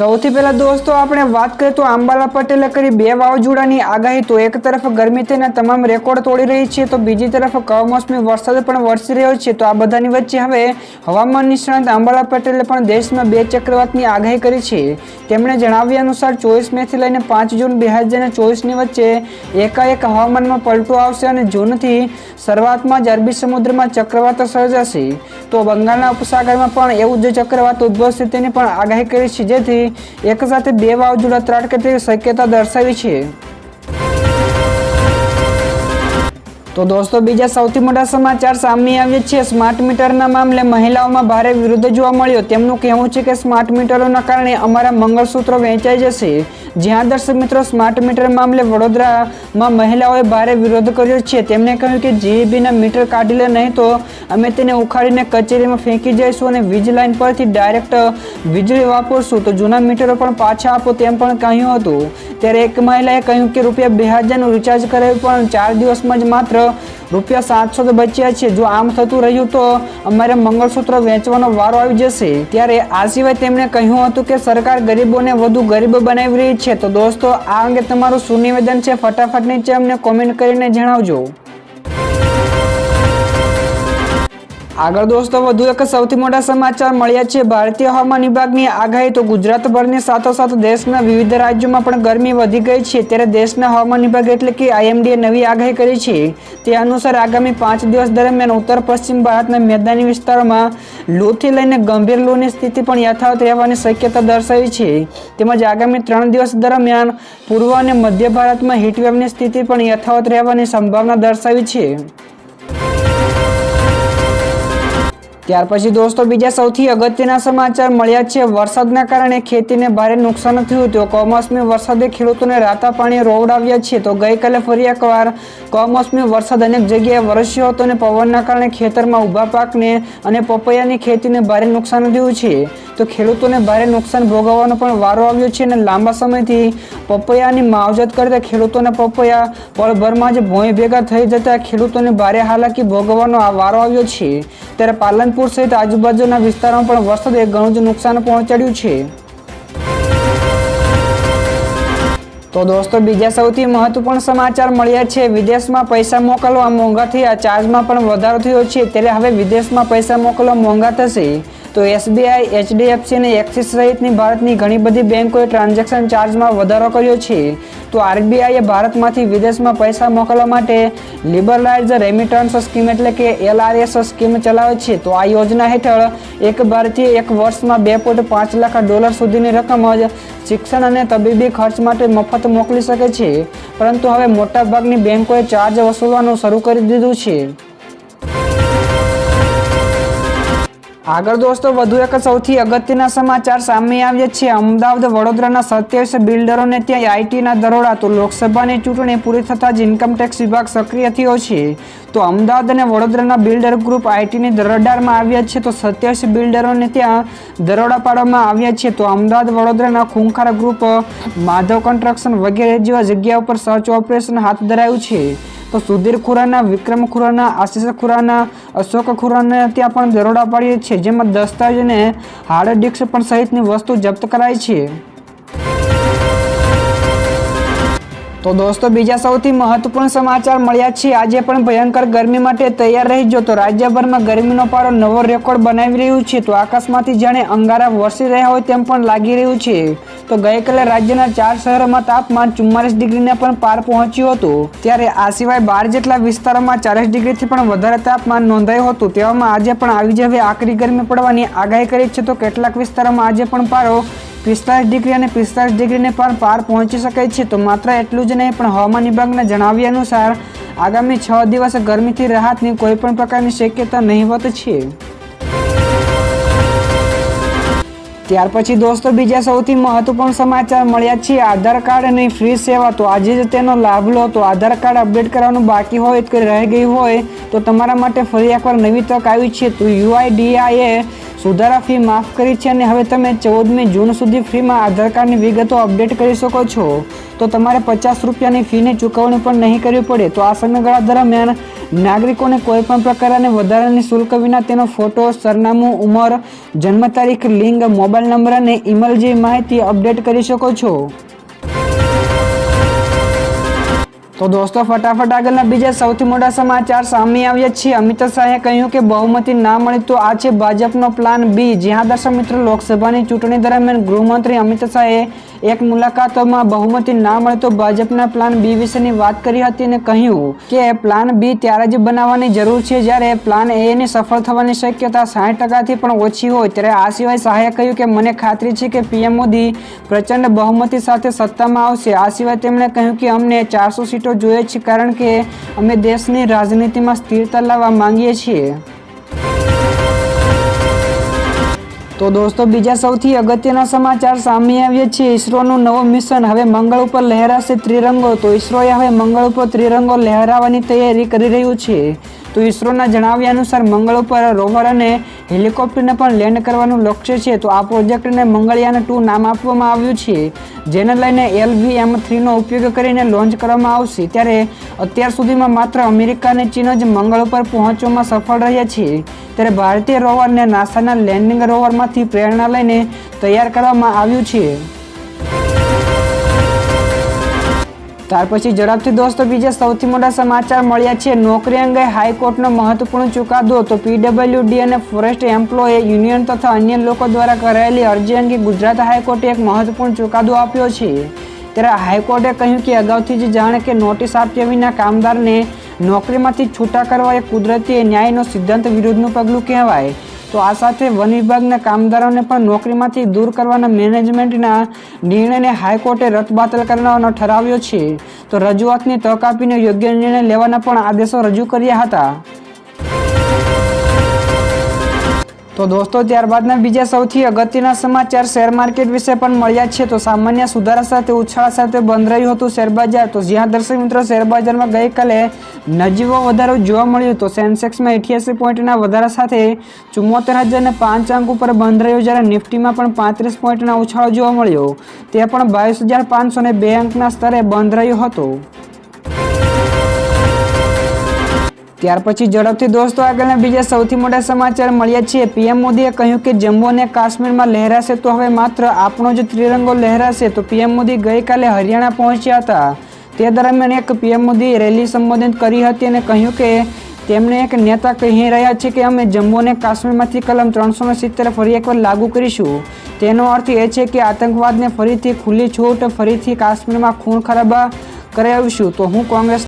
સૌથી પહેલા દોસ્તો, આપણે વાત કરીએ તો આંબાલા પટેલે કરી બે વાવાઝોડાની આગાહી. તો એક તરફ ગરમી તેના તમામ રેકોર્ડ તોડી રહી છે, તો બીજી તરફ કમોસમી વરસાદ પણ વરસી રહ્યો છે. તો આ બધાની વચ્ચે હવે હવામાન નિષ્ણાત આંબાલા પટેલે પણ દેશમાં બે ચક્રવાતની આગાહી કરી છે. તેમણે જણાવ્યા અનુસાર ચોવીસ મેથી લઈને પાંચ જૂન બે હજાર ચોવીસની વચ્ચે એકાએક હવામાનમાં પલટો આવશે અને જૂનથી શરૂઆતમાં જ અરબી સમુદ્રમાં ચક્રવાત સર્જાશે. તો બંગાળના ઉપસાગરમાં પણ એવું જ ચક્રવાત ઉદ્ભવશે તેની પણ આગાહી કરી છે, જેથી એક સાથે બે વાવાઝોડા ત્રાટકે તેવી શક્યતા દર્શાવી છે. તો દોસ્તો, બીજા સૌથી મોટા સમાચાર સામે આવ્યા છે. સ્માર્ટ મીટરના મામલે મહિલાઓમાં ભારે વિરોધ જોવા મળ્યો. તેમનું કહેવું છે કે સ્માર્ટ મીટરોના કારણે અમારા મંગળસૂત્રો વહેંચાઈ જશે. જ્યાં દર્શક મિત્રો, સ્માર્ટ મીટર મામલે વડોદરામાં મહિલાઓએ ભારે વિરોધ કર્યો છે. તેમણે કહ્યું કે જીઈબીના મીટર કાઢી લે નહીં તો અમે તેને ઉખાડીને કચેરીમાં ફેંકી જઈશું અને વીજ લાઇન પરથી ડાયરેક્ટ વીજળી વાપરશું. તો જૂના મીટરો પણ પાછા આપો તેમ પણ કહ્યું હતું. ત્યારે એક મહિલાએ કહ્યું કે રૂપિયા બે હજારનું રિચાર્જ કરાવ્યું, પણ ચાર દિવસમાં જ માત્ર રૂપિયા સાતસો તો બચ્યા છે. જો આમ થતું રહ્યું તો અમારે મંગળસૂત્ર વેચવાનો વારો આવી જશે. ત્યારે આ સિવાય તેમણે કહ્યું હતું કે સરકાર ગરીબોને વધુ ગરીબ બનાવી રહી છે. તો દોસ્તો, આ અંગે તમારું શું નિવેદન છે? ફટાફટ નીચે અમને કોમેન્ટ કરીને જણાવજો. આગળ દોસ્તો, વધુ એક સૌથી મોટા સમાચાર મળ્યા છે. ભારતીય હવામાન વિભાગની આગાહી તો ગુજરાતભરની સાથોસાથ દેશના વિવિધ રાજ્યોમાં પણ ગરમી વધી ગઈ છે. ત્યારે દેશના હવામાન વિભાગ એટલે કે આઈએમડીએ નવી આગાહી કરી છે. તે અનુસાર આગામી પાંચ દિવસ દરમિયાન ઉત્તર, પશ્ચિમ ભારતના મેદાની વિસ્તારોમાં લૂથી લઈને ગંભીર લૂની સ્થિતિ પણ યથાવત રહેવાની શક્યતા દર્શાવી છે. તેમજ આગામી ત્રણ દિવસ દરમિયાન પૂર્વ અને મધ્ય ભારતમાં હીટવેવની સ્થિતિ પણ યથાવત રહેવાની સંભાવના દર્શાવી છે. ત્યાર પછી દોસ્તો, બીજા સૌથી અગત્યના સમાચાર મળ્યા છે. વરસાદના કારણે ખેતીને ભારે નુકસાન થયું તો કમોસમી વરસાદે ખેડૂતોને રાતા પાણી રોવડાવ્યા છે. તો ગઈકાલે ફરી એકવાર કમોસમી વરસાદ અનેક જગ્યાએ વરસ્યો હતો અને પવનના કારણે ખેતરમાં ઊભા પાકને અને પપૈયાની ખેતીને ભારે નુકસાન થયું છે. તો ખેડૂતોને ભારે નુકસાન ભોગવવાનો પણ વારો આવ્યો છે અને લાંબા સમયથી પપૈયાની માવજત કરતા ખેડૂતોને પપૈયા પળભરમાં જ ભોંય ભેગા થઈ જતા ખેડૂતોને ભારે હાલાકી ભોગવવાનો આ વારો આવ્યો છે. ત્યારે પાલનપુર સહિત આજુબાજુના વિસ્તારોમાં પણ વરસાદે ઘણું જ નુકસાન પહોંચાડ્યું છે. તો દોસ્તો, બીજા સૌથી મહત્વપૂર્ણ સમાચાર મળ્યા છે. વિદેશમાં પૈસા મોકલવા મોંઘા થયા, ચાર્જમાં પણ વધારો થયો છે. ત્યારે હવે વિદેશમાં પૈસા મોકલવા મોંઘા થશે. તો એસબીઆઈ એચડીએફસી અને એક્સિસ સહિતની ભારતની ઘણી બધી બેંકોએ ટ્રાન્ઝેક્શન ચાર્જમાં વધારો કર્યો છે. તો આરબીઆઈએ ભારતમાંથી વિદેશમાં પૈસા મોકલવા માટે લિબરલાઇઝ રેમિટન્સ સ્કીમ એટલે કે એલઆરએસ સ્કીમ ચલાવે છે. તો આ યોજના હેઠળ એક ભારતીય એક વર્ષમાં બે પોઈન્ટ પાંચ લાખ ડોલર સુધીની રકમ જ શિક્ષણ અને તબીબી ખર્ચ માટે મફત મોકલી શકે છે. પરંતુ હવે મોટાભાગની બેંકોએ ચાર્જ વસૂલવાનું શરૂ કરી દીધું છે. આગળ દોસ્તો, વધુ એક સૌથી અગત્યના સમાચાર સામે આવ્યા છે. અમદાવાદ વડોદરાના સત્યાવીસ બિલ્ડરોને ત્યાં આઈટીના દરોડા તો લોકસભાની ચૂંટણી પૂરી થતાં જ ઇન્કમટેક્સ વિભાગ સક્રિય થયો છે. તો અમદાવાદ અને વડોદરાના બિલ્ડર ગ્રુપ આઈટીની દરોડામાં આવ્યા છે. તો સત્યાવીસ બિલ્ડરોને ત્યાં દરોડા પાડવામાં આવ્યા છે. તો અમદાવાદ વડોદરાના ખૂંખાર ગ્રુપ માધવ કન્સ્ટ્રક્શન વગેરે જેવા જગ્યા ઉપર સર્ચ ઓપરેશન હાથ ધરાયું છે. તો સુધીર ખુરાના, વિક્રમ ખુરાના, આશીષ ખુરાના, અશોક ખુરાના ત્યાં પણ દરોડા પાડીએ છીએ, જેમાં દસ્તાવેજ અને હાર્ડ ડિસ્ક પણ સહિતની વસ્તુ જપ્ત કરાઈ છે. તો દોસ્તો, બીજા સૌથી મહત્વપૂર્ણ સમાચાર મળ્યા છે. આજે પણ ભયંકર ગરમી માટે તૈયાર રહેજો તો રાજ્યભરમાં ગરમીનો પારો નવો રેકોર્ડ બનાવી રહ્યું છે, તો આકાશમાંથી જાણે અંગારા વરસી રહ્યા હોય તેમ પણ લાગી રહ્યું છે. તો ગઈકાલે રાજ્યના ચાર શહેરોમાં તાપમાન ચુમ્માલીસ ડિગ્રીને પણ પાર પહોંચ્યું હતું. ત્યારે આ સિવાય બાર જેટલા વિસ્તારોમાં ચાલીસ ડિગ્રીથી પણ વધારે તાપમાન નોંધાયું હતું. તેવામાં આજે પણ આવી જ હવે આકરી ગરમી પડવાની આગાહી કરી છે. તો કેટલાક વિસ્તારોમાં આજે પણ પારો પિસ્તાલીસ ડિગ્રી અને પિસ્તાલીસ ડિગ્રીને પણ પાર પહોંચી શકે છે, તો માત્ર એટલું જ નહીં, પણ હવામાન વિભાગના જણાવ્યા અનુસાર આગામી છ દિવસ ગરમીથી રાહતની કોઈપણ પ્રકારની શક્યતા નહીવત છે. ત્યાર પછી દોસ્તો, બીજા સૌથી મહત્વપૂર્ણ સમાચાર મળ્યા છે. આધાર કાર્ડની ફ્રી સેવા, તો આજે જ તેનો લાભ લો. તો આધાર કાર્ડ અપડેટ કરવાનું બાકી હોય કે રહી ગયું હોય, તો તમારા માટે ફરી એકવાર નવી તક આવી છે. તો યુઆઈડીઆઈએ સુધારા ફી માફ કરી છે અને હવે તમે ચૌદમી જૂન સુધી ફ્રીમાં આધાર કાર્ડની વિગતો અપડેટ કરી શકો છો. તો તમારે પચાસ રૂપિયાની ફીની ચૂકવણી પણ નહીં કરવી પડે. તો આ સમયગાળા દરમિયાન નાગરિકોને કોઈ પણ પ્રકારની વધારાની શુલ્ક વિના તેનો ફોટો, સરનામું, ઉંમર, જન્મ તારીખ, લિંગ, મોબાઈલ નંબર અને ઈમેલ જેવી માહિતી અપડેટ કરી શકો છો. તો દોસ્તો, ફટાફટ આગળના બીજા સૌથી મોટા સમાચાર સામે આવ્યા છે અમિત શાહે કહ્યું કે બહુમતી ના મળી તો આ છે ભાજપનો પ્લાન બી જ્યાં દર્શક મિત્રો, લોકસભાની ચૂંટણી દરમિયાન ગૃહમંત્રી અમિત શાહે એક મુલાકાતમાં બહુમતી ના મળે તો ભાજપના પ્લાન બી વિશેની વાત કરી હતી અને કહ્યું કે પ્લાન બી ત્યારે જ બનાવવાની જરૂર છે જ્યારે પ્લાન એ ની સફળ થવાની શક્યતા સાઠ ટકાથી પણ ઓછી હોય. ત્યારે આ સિવાય શાહે કહ્યું કે મને ખાતરી છે કે પીએમ મોદી પ્રચંડ બહુમતી સાથે સત્તામાં આવશે. આ સિવાય તેમણે કહ્યું કે અમને ચારસો સીટો જોઈએ છે કારણ કે અમે દેશની રાજનીતિમાં સ્થિરતા લાવવા માંગીએ છીએ. તો દોસ્તો, બીજા સૌથી અગત્યના સમાચાર સામે આવ્યા છે. ઇસરોનું નવું મિશન હવે મંગળ ઉપર લહેરાશે ત્રિરંગો. તો ઇસરોએ હવે મંગળ ઉપર ત્રિરંગો લહેરાવવાની તૈયારી કરી રહ્યું છે. તો ઇસરોના જણાવ્યા અનુસાર મંગળ ઉપર રોવર અને હેલિકોપ્ટરને પણ લેન્ડ કરવાનું લક્ષ્ય છે. તો આ પ્રોજેક્ટને મંગળયાન ટુ નામ આપવામાં આવ્યું છે, જેને લઈને એલવી એમ થ્રીનો ઉપયોગ કરીને લોન્ચ કરવામાં આવશે. ત્યારે અત્યાર સુધીમાં માત્ર અમેરિકા અને ચીન જ મંગળ ઉપર પહોંચવામાં સફળ રહ્યા છે. ત્યારે ભારતીય રોવરને નાસાના લેન્ડિંગ રોવરમાંથી પ્રેરણા લઈને તૈયાર કરવામાં આવ્યું છે. ત્યાર પછી ઝડપથી દોસ્તો બીજા સૌથી મોટા સમાચાર મળ્યા છે. નોકરી અંગે હાઈકોર્ટનો મહત્વપૂર્ણ ચુકાદો તો પીડબ્લ્યુડી અને ફોરેસ્ટ એમ્પ્લોય યુનિયન તથા અન્ય લોકો દ્વારા કરાયેલી અરજી અંગે ગુજરાત હાઈકોર્ટે એક મહત્વપૂર્ણ ચુકાદો આપ્યો છે. ત્યારે હાઈકોર્ટે કહ્યું કે અગાઉથી જ જાણે કે નોટિસ આપ્યા વિના કામદારને નોકરીમાંથી છૂટા કરવા એ કુદરતી ન્યાયનો સિદ્ધાંત વિરુદ્ધનું પગલું કહેવાય. તો આ સાથે વન વિભાગના કામદારોને પણ નોકરીમાંથી દૂર કરવાના મેનેજમેન્ટના નિર્ણયને હાઈકોર્ટે રદબાતલ કરવાનો ઠરાવ્યો છે. તો રજૂઆતની તક આપીને યોગ્ય નિર્ણય લેવાના પણ આદેશો રજૂ કર્યા હતા. તો દોસ્તો, ત્યારબાદના બીજા સૌથી અગત્યના સમાચાર શેર માર્કેટ વિશે પણ મળ્યા છે. તો સામાન્ય સુધારા સાથે, ઉછાળા સાથે બંધ રહ્યું હતું શેરબજાર તો જ્યાં દર્શક મિત્રો શેરબજારમાં ગઈકાલે નજીવો વધારો જોવા મળ્યો તો સેન્સેક્સમાં અઠ્યાસી પોઈન્ટના વધારા સાથે ચુમ્મોતેર હજાર ને પાંચ અંક ઉપર બંધ રહ્યો, જ્યારે નિફ્ટીમાં પણ પાંત્રીસ પોઈન્ટના ઉછાળો જોવા મળ્યો. તે પણ બાવીસ હજાર પાંચસો બે અંકના સ્તરે બંધ રહ્યો હતો. ત્યાર પછી ઝડપથી દોસ્તો, આગળના બીજા સૌથી મોટા સમાચાર મળ્યા છે પીએમ મોદીએ કહ્યું કે જમ્મુ અને કાશ્મીરમાં લહેરાશે તો હવે માત્ર આપણો જ ત્રિરંગો લહેરાશે. તો પીએમ મોદી ગઈકાલે હરિયાણા પહોંચ્યા હતા. તે દરમિયાન એક પીએમ મોદીએ રેલી સંબોધિત કરી હતી અને કહ્યું કે તેમણે એક નેતા કહી રહ્યા છે કે અમે જમ્મુ અને કાશ્મીરમાંથી કલમ ત્રણસો સિત્તેર ફરી એકવાર લાગુ કરીશું. તેનો અર્થ એ છે કે આતંકવાદને ફરીથી ખુલ્લી છૂટ, ફરીથી કાશ્મીરમાં ખૂન ખરાબા કરાવીશું. તો હું કોંગ્રેસ